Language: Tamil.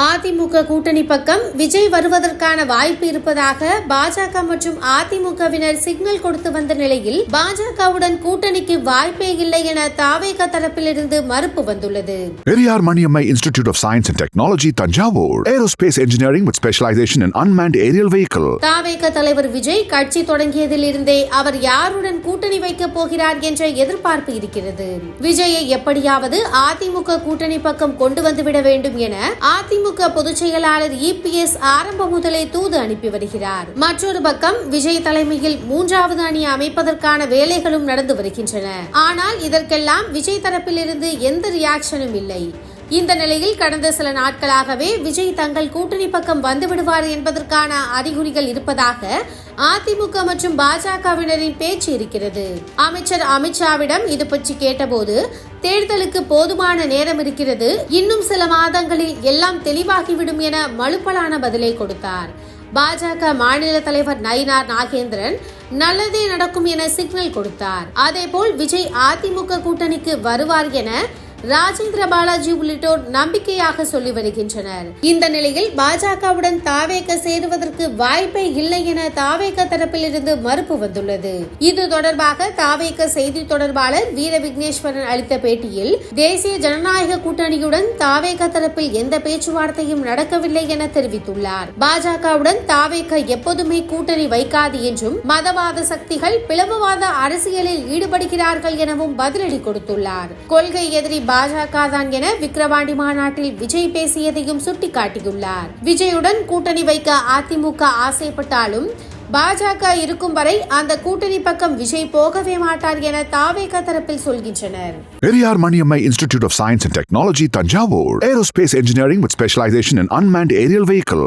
அதிமுக கூட்டணி பக்கம் விஜய் வருவதற்கான வாய்ப்பு இருப்பதாக பாஜக மற்றும் அதிமுகவினர் சிக்னல் கொடுத்து வந்த நிலையில் பாஜகவுடன் கூட்டணிக்கு வாய்ப்பே இல்லை என தாவேக தரப்பிலிருந்து மறுப்பு வந்துள்ளது Periyar Maniammai Institute of Science and Technology, Tanjavur. Aerospace Engineering with specialization in unmanned aerial vehicle. தாவேக தலைவர் விஜய் கட்சி தொடங்கியதில் இருந்தே அவர் யாருடன் கூட்டணி வைக்கப் போகிறார் என்ற எதிர்பார்ப்பு இருக்கிறது விஜயை எப்படியாவது அதிமுக கூட்டணி பக்கம் கொண்டு வந்துவிட வேண்டும் என அதிமுக பொதுச் செயலாளர் இபிஎஸ் ஆரம்ப முதலே தூது அனுப்பி வருகிறார். மற்றொரு பக்கம் விஜய் தலைமையில் மூன்றாவது அணி அமைப்பதற்கான வேலைகளும் நடந்து வருகின்றன. ஆனால் இதற்கெல்லாம் விஜய் தரப்பிலிருந்து எந்த ரியாக்ஷனும் இல்லை. இந்த நிலையில் கடந்த சில நாட்களாகவே விஜய் தங்கள் கூட்டணி பக்கம் வந்து விடுவார் என்பதற்கான அறிகுறிகள் இருப்பதாக அதிமுக மற்றும் பாஜகவினரின் பேச்சு இருக்கிறது. அமைச்சர் அமித்ஷாவிடம் இது பற்றி கேட்டபோது தேர்தலுக்கு போதுமான நேரம் இருக்கிறது. இன்னும் சில மாதங்களில் எல்லாம் தெளிவாகிவிடும் என மலுப்பலான பதிலை கொடுத்தார். பாஜக மாநில தலைவர் நயினார் நாகேந்திரன் நல்லதே நடக்கும் என சிக்னல் கொடுத்தார். அதேபோல் விஜய் அதிமுக கூட்டணிக்கு வருவார் என ராஜேந்திர பாலாஜி உள்ளிட்டோர் நம்பிக்கையாக சொல்லி வருகின்றனர். இந்த நிலையில் பாஜகவுடன் தாவேக சேருவதற்கு வாய்ப்பே இல்லை என தாவேக தரப்பிலிருந்து மறுப்பு வந்துள்ளது. இது தொடர்பாக தாவேக செய்தி தொடர்பாளர் வீர விக்னேஸ்வரன் அளித்த பேட்டியில் தேசிய ஜனநாயக கூட்டணியுடன் தாவேக தரப்பில் எந்த பேச்சுவார்த்தையும் நடக்கவில்லை என தெரிவித்துள்ளார். பாஜகவுடன் தாவேக எப்போதுமே கூட்டணி வைக்காது என்றும் மதவாத சக்திகள் பிளவுவாத அரசியலில் ஈடுபடுகிறார்கள் எனவும் பதிலடி கொடுத்துள்ளார். கொள்கை எதிரி பாஜக தான் என விக்கிரவாண்டி மாநாட்டில் விஜய் பேசியதையும் சுட்டிக்காட்டியுள்ளார் விஜயுடன் கூட்டணி வைக்க அதிமுக ஆசைப்பட்டாலும் பாஜக இருக்கும் வரை அந்த கூட்டணி பக்கம் விஜய் போகவே மாட்டார் என தாவேக தரப்பில் சொல்கின்றனர் Periyar Maniammai institute of science and technology Thanjavur aerospace engineering with specialisation in unmanned aerial vehicle